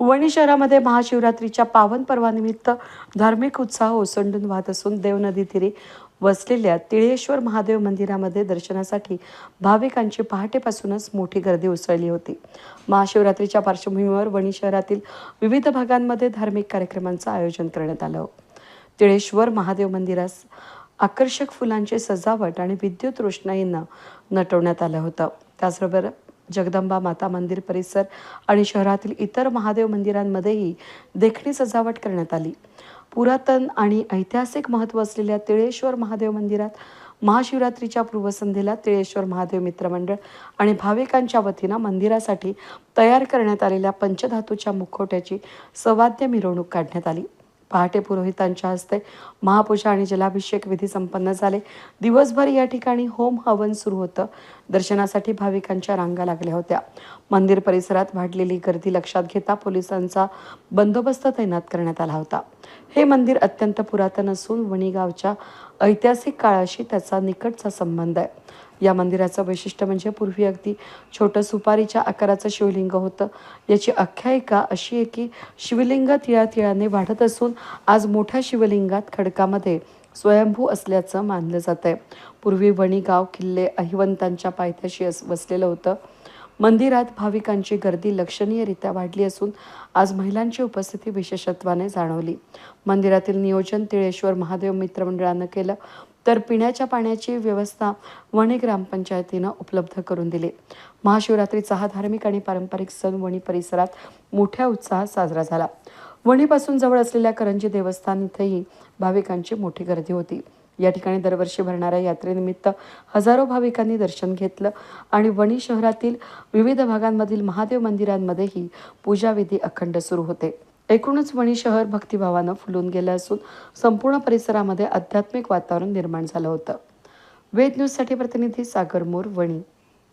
वणी शहरामध्ये महाशिवरात्रीच्या पावन पर्वानिमित्त धार्मिक उत्साह ओसंडून वाहत असून देवनदी तिरी वसलेल्या तिळेश्वर महादेव मंदिरामध्ये दर्शनासाठी भाविकांची पहाटेपासूनच मोठी गर्दी उसळली होती. महाशिवरात्रीच्या पार्श्वभूमीवर वणी शहरातील विविध भागांमध्ये धार्मिक कार्यक्रमांचं आयोजन करण्यात आलं. तिळेश्वर महादेव मंदिरास आकर्षक फुलांची सजावट आणि विद्युत रोषणाईनं नटवण्यात आलं होतं. त्याचबरोबर जगदंबा माता मंदिर परिसर आणि शहरातील इतर महादेव मंदिरांमध्येही देखणी सजावट करण्यात आली. पुरातन आणि ऐतिहासिक महत्त्व असलेल्या तिळेश्वर महादेव मंदिरात महाशिवरात्रीच्या पूर्वसंध्येला तिळेश्वर महादेव मित्रमंडळ आणि भाविकांच्या वतीनं मंदिरासाठी तयार करण्यात आलेल्या पंचधातूच्या मुखवट्याची सवाद्य मिरवणूक काढण्यात आली. पहाटे पुरोहितांच्या हस्ते महापूजा आणि जलाभिषेक विधी संपन्न झाले. दिवसभर या ठिकाणी होम हवन सुरू होतं. दर्शनासाठी भाविकांच्या रांगा लागल्या होत्या. मंदिर परिसरात वाढलेली गर्दी लक्षात घेता पोलिसांचा बंदोबस्त तैनात करण्यात आला होता. हे मंदिर अत्यंत पुरातन असून वणीगावच्या ऐतिहासिक काळाशी त्याचा निकटचा संबंध आहे. या मंदिराचं वैशिष्ट्य म्हणजे पूर्वी अगदी छोटं सुपारीच्या आकाराचं शिवलिंग होतं. याची आख्यायिका अशी आहे की शिवलिंग तिळातिळाने वाढत असून आज मोठ्या शिवलिंगात खडकामध्ये स्वयंभू असल्याचं मानलं जात आहे पूर्वी वणीगाव किल्ले अहिवंतांच्या पायथ्याशी अस वसलेलं होतं. मंदिरात भाविकांची गर्दी लक्षणीयरित्या वाढली असून आज महिलांची उपस्थिती विशेषत्वाने जाणवली. मंदिरातील नियोजन तिळेश्वर महादेव मित्रमंडळानं केलं तर पिण्याच्या पाण्याची व्यवस्था वणी ग्रामपंचायतीनं उपलब्ध करून दिली. महाशिवरात्रीचा हा धार्मिक आणि पारंपरिक सण वणी परिसरात मोठ्या उत्साहात साजरा झाला. वणीपासून जवळ असलेल्या करंजी देवस्थान इथेही भाविकांची मोठी गर्दी होती. या ठिकाणी दरवर्षी भरणाऱ्या यात्रेनिमित्त हजारो भाविकांनी दर्शन घेतलं आणि वणी शहरातील विविध भागांमधील महादेव मंदिरांमध्येही पूजाविधी अखंड सुरू होते. एकूणच वणी शहर भक्तिभावानं फुलून गेलं असून संपूर्ण परिसरामध्ये आध्यात्मिक वातावरण निर्माण झालं होतं. वेद न्यूजसाठी प्रतिनिधी सागर मोर वणी.